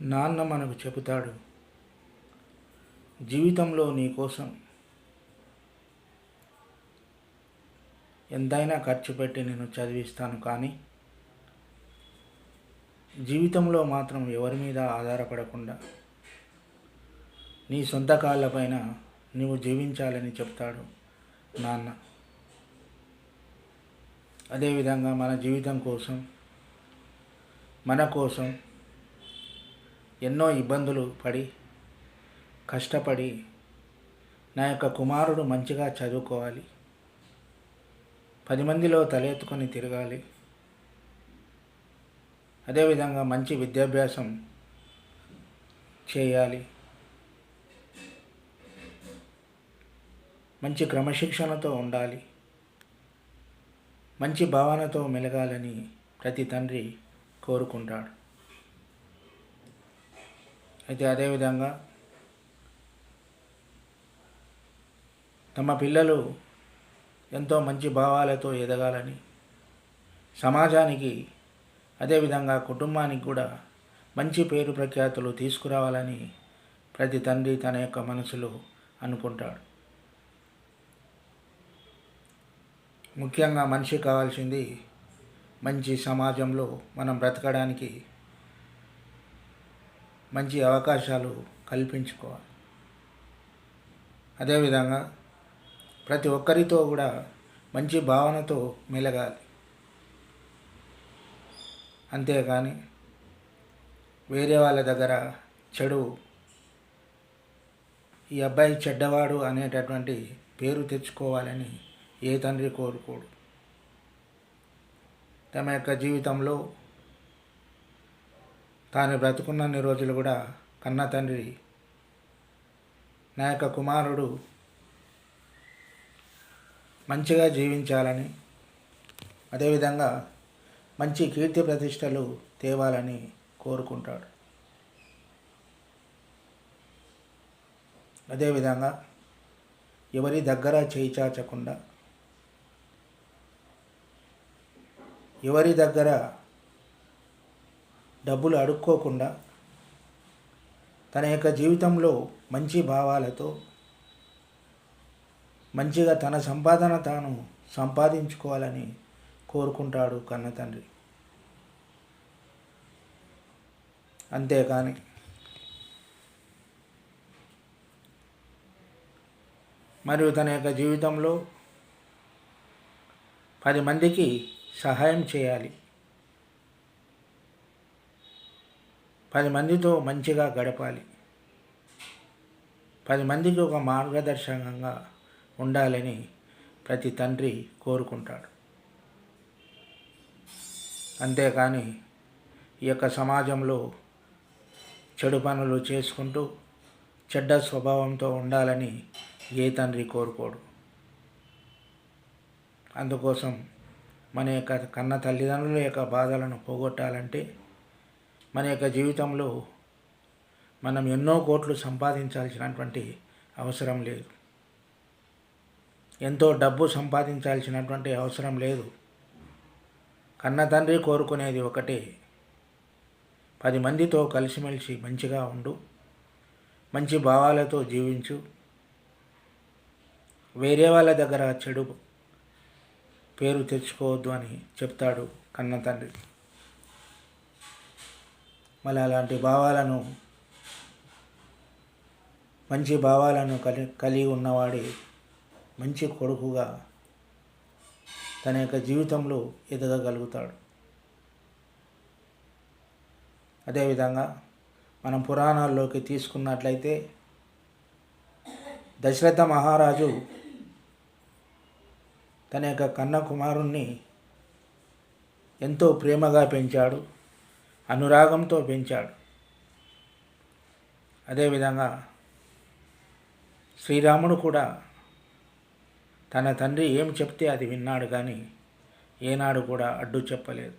నాన్న మనకు చెబుతాడు జీవితంలో నీ కోసం ఎంతైనా ఖర్చు పెట్టి నేను చదివిస్తాను కానీ జీవితంలో మాత్రం ఎవరి మీద ఆధారపడకుండా నీ సొంత కాళ్ళపైన నువ్వు జీవించాలని చెప్తాడు నాన్న. అదేవిధంగా మన జీవితం కోసం మన కోసం ఎన్నో ఇబ్బందులు పడి కష్టపడి నా యొక్క కుమారుడు మంచిగా చదువుకోవాలి. పది మందిలో తలెత్తుకొని తిరగాలి. అదేవిధంగా మంచి విద్యాభ్యాసం చేయాలి. మంచి క్రమశిక్షణతో ఉండాలి. మంచి భావనతో మెలగాలని ప్రతి తండ్రి కోరుకుంటాడు. అయితే అదేవిధంగా తమ పిల్లలు ఎంతో మంచి భావాలతో ఎదగాలని సమాజానికి అదేవిధంగా కుటుంబానికి కూడా మంచి పేరు ప్రఖ్యాతులు తీసుకురావాలని ప్రతి తండ్రి తన యొక్క మనసులో అనుకుంటాడు. ముఖ్యంగా మనిషి కావాల్సింది మంచి సమాజంలో మనం బ్రతకడానికి మంచి అవకాశాలు కల్పించుకోవాలి. అదేవిధంగా ప్రతి ఒక్కరితో కూడా మంచి భావనతో మెలగాలి. అంతేకాని వేరే వాళ్ళ దగ్గర చెడు ఈ అబ్బాయి చెడ్డవాడు అనేటటువంటి పేరు తెచ్చుకోవాలని ఏ తండ్రి కోరుకోడు. తమ యొక్క జీవితంలో తాను బ్రతుకున్నన్ని రోజులు కూడా కన్న తండ్రి నా యొక్క కుమారుడు మంచిగా జీవించాలని అదేవిధంగా మంచి కీర్తి ప్రతిష్టలు తేవాలని కోరుకుంటాడు. అదేవిధంగా ఎవరి దగ్గర చేయిచాచకుండా ఎవరి దగ్గర డబ్బులు అడుక్కోకుండా తన యొక్క జీవితంలో మంచి భావాలతో మంచిగా తన సంపాదన తాను సంపాదించుకోవాలని కోరుకుంటాడు కన్న తండ్రి. అంతేకాని మరియు తన యొక్క జీవితంలో పది మందికి సహాయం చేయాలి. పది మందితో మంచిగా గడపాలి. పది మందికి ఒక మార్గదర్శకంగా ఉండాలని ప్రతి తండ్రి కోరుకుంటాడు. అంతేకాని ఈ యొక్క సమాజంలో చెడు పనులు చేసుకుంటూ చెడ్డ స్వభావంతో ఉండాలని ఏ తండ్రి కోరుకోడు. అందుకోసం మన యొక్క కన్న తల్లిదండ్రుల యొక్క బాధలను పోగొట్టాలంటే మన యొక్క జీవితంలో మనం ఎన్నో కోట్లు సంపాదించాల్సినటువంటి అవసరం లేదు. ఎంతో డబ్బు సంపాదించాల్సినటువంటి అవసరం లేదు. కన్న తండ్రి కోరుకునేది ఒకటే. పది మందితో కలిసిమెలిసి మంచిగా ఉండు. మంచి భావాలతో జీవించు. వేరే వాళ్ళ దగ్గర చెడు పేరు తెచ్చుకోవద్దు అని చెప్తాడు కన్న తండ్రి. మళ్ళీ అలాంటి భావాలను మంచి భావాలను కలి కలిగి ఉన్నవాడే మంచి కొడుకుగా తన యొక్క జీవితంలో ఎదగగలుగుతాడు. అదేవిధంగా మనం పురాణాల్లోకి తీసుకున్నట్లయితే దశరథ మహారాజు తన యొక్క కన్న కుమారుణ్ణి ఎంతో ప్రేమగా పెంచాడు. అనురాగంతో పెంచాడు. అదేవిధంగా శ్రీరాముడు కూడా తన తండ్రి ఏం చెప్తే అది విన్నాడు కానీ ఏనాడు కూడా అడ్డు చెప్పలేదు.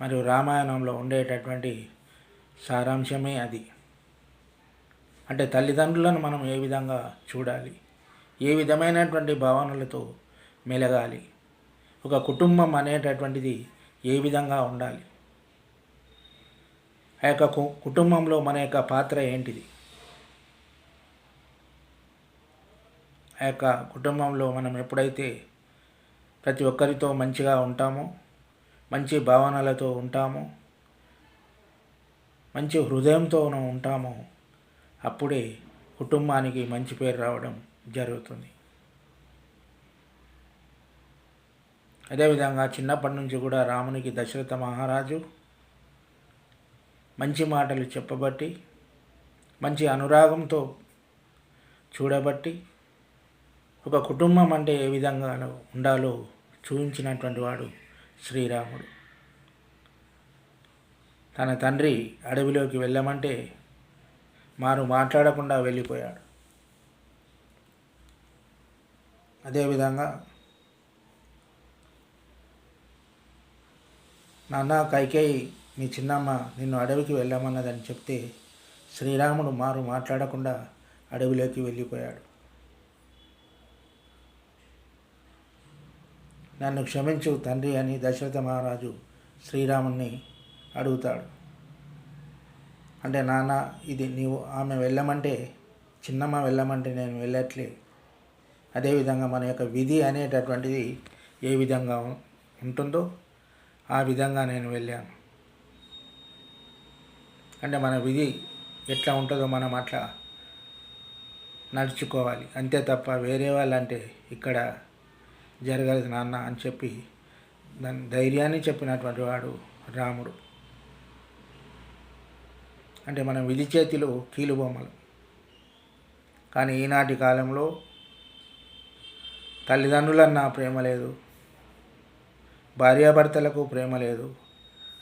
మరియు రామాయణంలో ఉండేటటువంటి సారాంశమే అది. అంటే తల్లిదండ్రులను మనం ఏ విధంగా చూడాలి? ఏ విధమైనటువంటి భావనలతో మెలగాలి? ఒక కుటుంబం అనేటటువంటిది ఏ విధంగా ఉండాలి? ఆ యొక్క కు- కుటుంబంలో మన యొక్క పాత్ర ఏంటిది? ఆ యొక్క కుటుంబంలో మనం ఎప్పుడైతే ప్రతి ఒక్కరితో మంచిగా ఉంటామో మంచి భావనలతో ఉంటామో మంచి హృదయంతో ఉంటామో అప్పుడే కుటుంబానికి మంచి పేరు రావడం జరుగుతుంది. అదేవిధంగా చిన్నప్పటి నుంచి కూడా రామునికి దశరథ మహారాజు మంచి మాటలు చెప్పబట్టి మంచి అనురాగంతో చూడబట్టి ఒక కుటుంబం అంటే ఏ విధంగా ఉండాలో చూపించినటువంటి వాడు శ్రీరాముడు. తన తండ్రి అడవిలోకి వెళ్ళమంటే మారు మాట్లాడకుండా వెళ్ళిపోయాడు. అదేవిధంగా నాన్న కైకేయి మీ చిన్నమ్మ నిన్ను అడవికి వెళ్ళమన్నదని చెప్తే శ్రీరాముడు మారు మాట్లాడకుండా అడవిలోకి వెళ్ళిపోయాడు. నన్ను క్షమించు తండ్రి అని దశరథ మహారాజు శ్రీరాముణ్ణి అడుగుతాడు. అంటే నాన్న ఇది నీవు ఆమె వెళ్ళమంటే చిన్నమ్మ వెళ్ళమంటే నేను వెళ్ళట్లే అదేవిధంగా మన యొక్క విధి అనేటటువంటిది ఏ విధంగా ఉంటుందో ఆ విధంగా నేను వెళ్ళాను. అంటే మన విధి ఎట్లా ఉంటుందో మనం అట్లా నడుచుకోవాలి. అంతే తప్ప వేరే వాళ్ళంటే ఇక్కడ జరగదు నాన్న అని చెప్పి దాని ధైర్యాన్ని చెప్పినటువంటి వాడు రాముడు. అంటే మనం విధి చేతిలో కీలుబొమ్మలు కానీ ఈనాటి కాలంలో తల్లిదండ్రులన్నా ప్రేమ లేదు. భార్యాభర్తలకు ప్రేమ లేదు.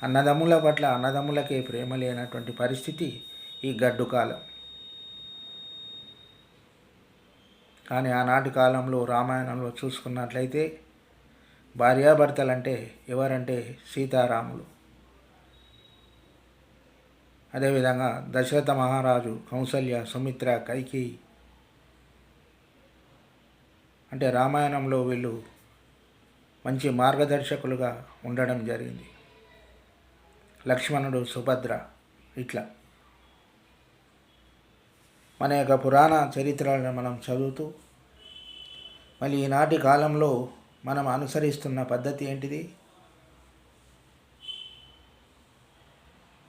అన్నదమ్ముల పట్ల అన్నదమ్ములకే ప్రేమ లేనటువంటి పరిస్థితి ఈ గడ్డు కాలం. కానీ ఆనాటి కాలంలో రామాయణంలో చూసుకున్నట్లయితే భార్యాభర్తలంటే ఎవరంటే సీతారాములు. అదేవిధంగా దశరథ మహారాజు కౌసల్య సుమిత్ర కైకి అంటే రామాయణంలో వీళ్ళు మంచి మార్గదర్శకులుగా ఉండడం జరిగింది. లక్ష్మణుడు సుభద్ర ఇట్లా. మన యొక్క పురాణ చరిత్రలను మనం చదువుతూ మళ్ళీ ఈనాటి కాలంలో మనం అనుసరిస్తున్న పద్ధతి ఏంటిది?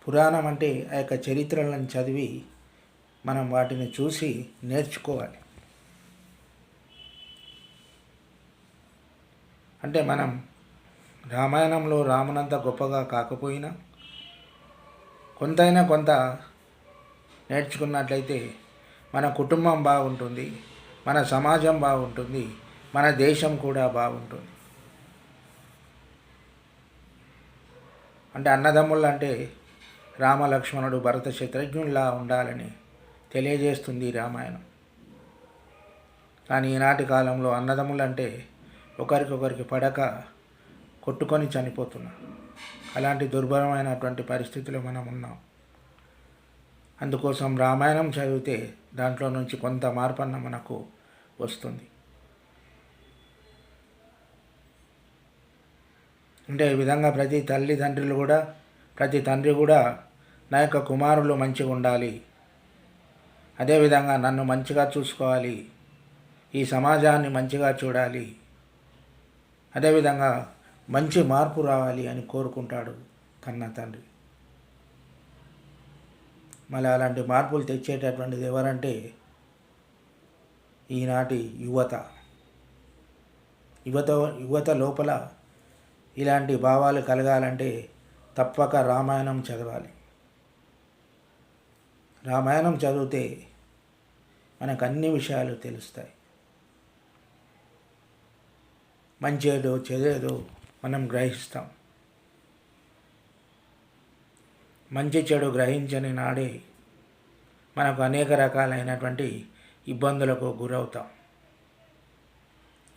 పురాణం అంటే ఆ యొక్క చరిత్రలను చదివి మనం వాటిని చూసి నేర్చుకోవాలి. అంటే మనం రామాయణంలో రామునంత గొప్పగా కాకపోయినా కొంతైనా కొంత నేర్చుకున్నట్లయితే మన కుటుంబం బాగుంటుంది మన సమాజం బాగుంటుంది మన దేశం కూడా బాగుంటుంది. అంటే అన్నదమ్ముళ్ళు అంటే రామలక్ష్మణుడు భరత శత్రుఘ్నుల్లా ఉండాలని తెలియజేస్తుంది రామాయణం. కానీ ఈనాటి కాలంలో అన్నదమ్ములు అంటే ఒకరికొకరికి పడక కొట్టుకొని చనిపోతున్నాం. అలాంటి దుర్భరమైనటువంటి పరిస్థితిలో మనం ఉన్నాం. అందుకోసం రామాయణం చదివితే దాంట్లో నుంచి కొంత మార్పన్న మనకు వస్తుంది. అంటే ఈ విధంగా ప్రతి తల్లిదండ్రులు కూడా ప్రతి తండ్రి కూడా నా యొక్క కుమారులు మంచిగా ఉండాలి. అదేవిధంగా నన్ను మంచిగా చూసుకోవాలి. ఈ సమాజాన్ని మంచిగా చూడాలి. అదేవిధంగా మంచి మార్పు రావాలి అని కోరుకుంటాడు కన్న తండ్రి. మళ్ళీ అలాంటి మార్పులు తెచ్చేటటువంటిది ఎవరంటే ఈనాటి యువత. యువత యువత లోపల ఇలాంటి భావాలు కలగాలంటే తప్పక రామాయణం చదవాలి. రామాయణం చదివితే మనకు అన్ని విషయాలు తెలుస్తాయి. మంచేదో చెదేదో మనం గ్రహిస్తాం. మంచి చెడు గ్రహించని నాడే మనకు అనేక రకాలైనటువంటి ఇబ్బందులకు గురవుతాం.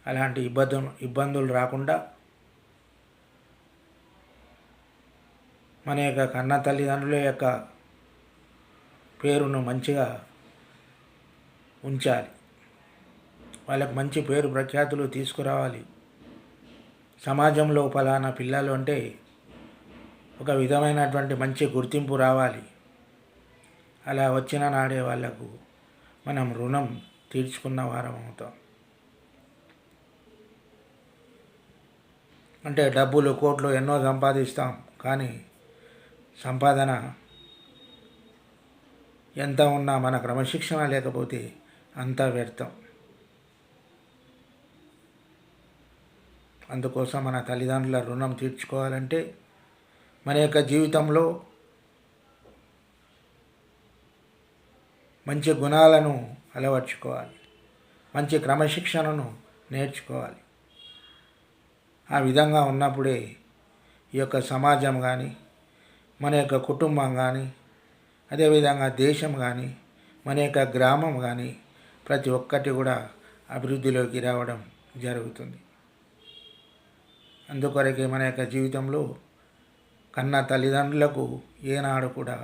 అలాంటి ఇబ్బందులు ఇబ్బందులు రాకుండా మన యొక్క కన్న తల్లిదండ్రుల యొక్క పేరును మంచిగా ఉంచాలి. వాళ్ళకి మంచి పేరు ప్రఖ్యాతులు తీసుకురావాలి. సమాజంలో ఫలానా పిల్లలు అంటే ఒక విధమైనటువంటి మంచి గుర్తింపు రావాలి. అలా వచ్చిన నాడే వాళ్ళకు మనం రుణం తీర్చుకున్న వారం అవుతాం. అంటే డబ్బులు కోట్లు ఎన్నో సంపాదిస్తాం కానీ సంపాదన ఎంత ఉన్నా మన క్రమశిక్షణ లేకపోతే అంతా వ్యర్థం. అందుకోసం మన తల్లిదండ్రుల రుణం తీర్చుకోవాలంటే మన యొక్క జీవితంలో మంచి గుణాలను అలవర్చుకోవాలి. మంచి క్రమశిక్షణను నేర్చుకోవాలి. ఆ విధంగా ఉన్నప్పుడే ఈ యొక్క సమాజం కానీ మన యొక్క కుటుంబం కానీ అదేవిధంగా దేశం కానీ మన యొక్క గ్రామం కానీ ప్రతి ఒక్కటి కూడా అభివృద్ధిలోకి రావడం జరుగుతుంది. అందుకొరకే మన యొక్క జీవితంలో కన్న తల్లిదండ్రులకు ఏనాడు కూడా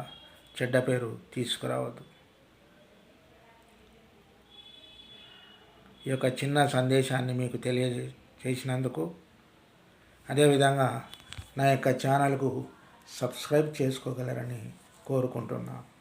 చెడ్డ పేరు తీసుకురావద్దు. ఈ యొక్క చిన్న సందేశాన్ని మీకు తెలియజే చేసినందుకు అదేవిధంగా నా యొక్క ఛానల్కు సబ్స్క్రైబ్ చేసుకోగలరని కోరుకుంటున్నాను